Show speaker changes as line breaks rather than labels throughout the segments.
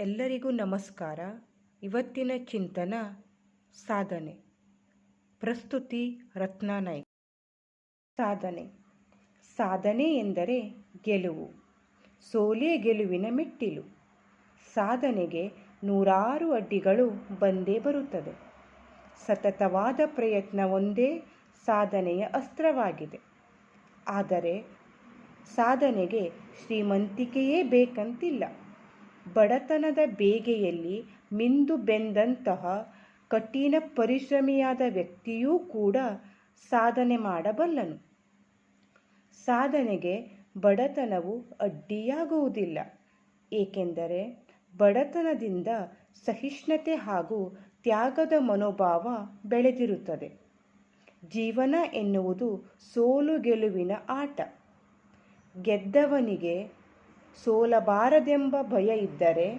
ಎಲ್ಲರಿಗೂ ನಮಸ್ಕಾರ. ಇವತ್ತಿನ ಚಿಂತನ ಸಾಧನೆ. ಪ್ರಸ್ತುತಿ ರತ್ನ ನಾಯ್ಕ್ ಸಾಧನೆ. ಸಾಧನೆ ಎಂದರೆ ಗೆಲುವು. ಸೋಲೇ ಗೆಲುವಿನ ಮೆಟ್ಟಿಲು. ಸಾಧನೆಗೆ ನೂರಾರು ಅಡ್ಡಿಗಳು ಬಂದೇ ಬರುತ್ತದೆ. ಸತತವಾದ ಪ್ರಯತ್ನ ಒಂದೇ ಸಾಧನೆಯ ಅಸ್ತ್ರವಾಗಿದೆ. ಆದರೆ ಸಾಧನೆಗೆ ಶ್ರೀಮಂತಿಕೆಯೇ ಬೇಕಂತಿಲ್ಲ. ಬಡತನದ ಬೇಗೆಯಲ್ಲಿ ಮಿಂದು ಬೆಂದಂತಹ ಕಠಿಣ ಪರಿಶ್ರಮಿಯಾದ ವ್ಯಕ್ತಿಯೂ ಕೂಡ ಸಾಧನೆ ಮಾಡಬಲ್ಲನು. ಸಾಧನೆಗೆ ಬಡತನವು ಅಡ್ಡಿಯಾಗುವುದಿಲ್ಲ, ಏಕೆಂದರೆ ಬಡತನದಿಂದ ಸಹಿಷ್ಣುತೆ ಹಾಗೂ ತ್ಯಾಗದ ಮನೋಭಾವ ಬೆಳೆದಿರುತ್ತದೆ. ಜೀವನ ಎನ್ನುವುದು ಸೋಲು ಗೆಲುವಿನ ಆಟ. ಗೆದ್ದವನಿಗೆ ಸೋಲಬಾರದೆಂಬ ಭಯ ಇದ್ದರೆ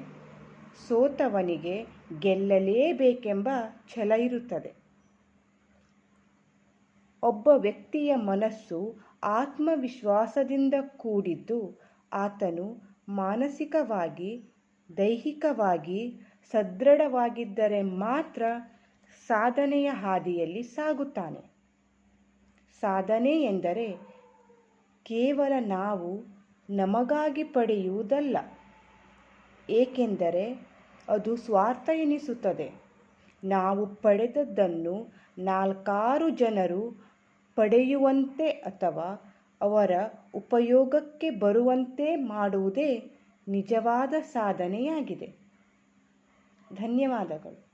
ಸೋತವನಿಗೆ ಗೆಲ್ಲಲೇಬೇಕೆಂಬ ಛಲ ಇರುತ್ತದೆ. ಒಬ್ಬ ವ್ಯಕ್ತಿಯ ಮನಸ್ಸು ಆತ್ಮವಿಶ್ವಾಸದಿಂದ ಕೂಡಿದ್ದು ಆತನು ಮಾನಸಿಕವಾಗಿ, ದೈಹಿಕವಾಗಿ ಸದೃಢವಾಗಿದ್ದರೆ ಮಾತ್ರ ಸಾಧನೆಯ ಹಾದಿಯಲ್ಲಿ ಸಾಗುತ್ತಾನೆ. ಸಾಧನೆ ಎಂದರೆ ಕೇವಲ ನಾವು ನಮಗಾಗಿ ಪಡೆಯುವುದಲ್ಲ. ಏಕೆಂದರೆ ಅದು ಸ್ವಾರ್ಥ ಎನಿಸುತ್ತದೆ. ನಾವು ಪಡೆದದ್ದನ್ನು ನಾಲ್ಕಾರು ಜನರು ಪಡೆಯುವಂತೆ ಅಥವಾ ಅವರ ಉಪಯೋಗಕ್ಕೆ ಬರುವಂತೆ ಮಾಡುವುದೇ ನಿಜವಾದ ಸಾಧನೆಯಾಗಿದೆ. ಧನ್ಯವಾದಗಳು.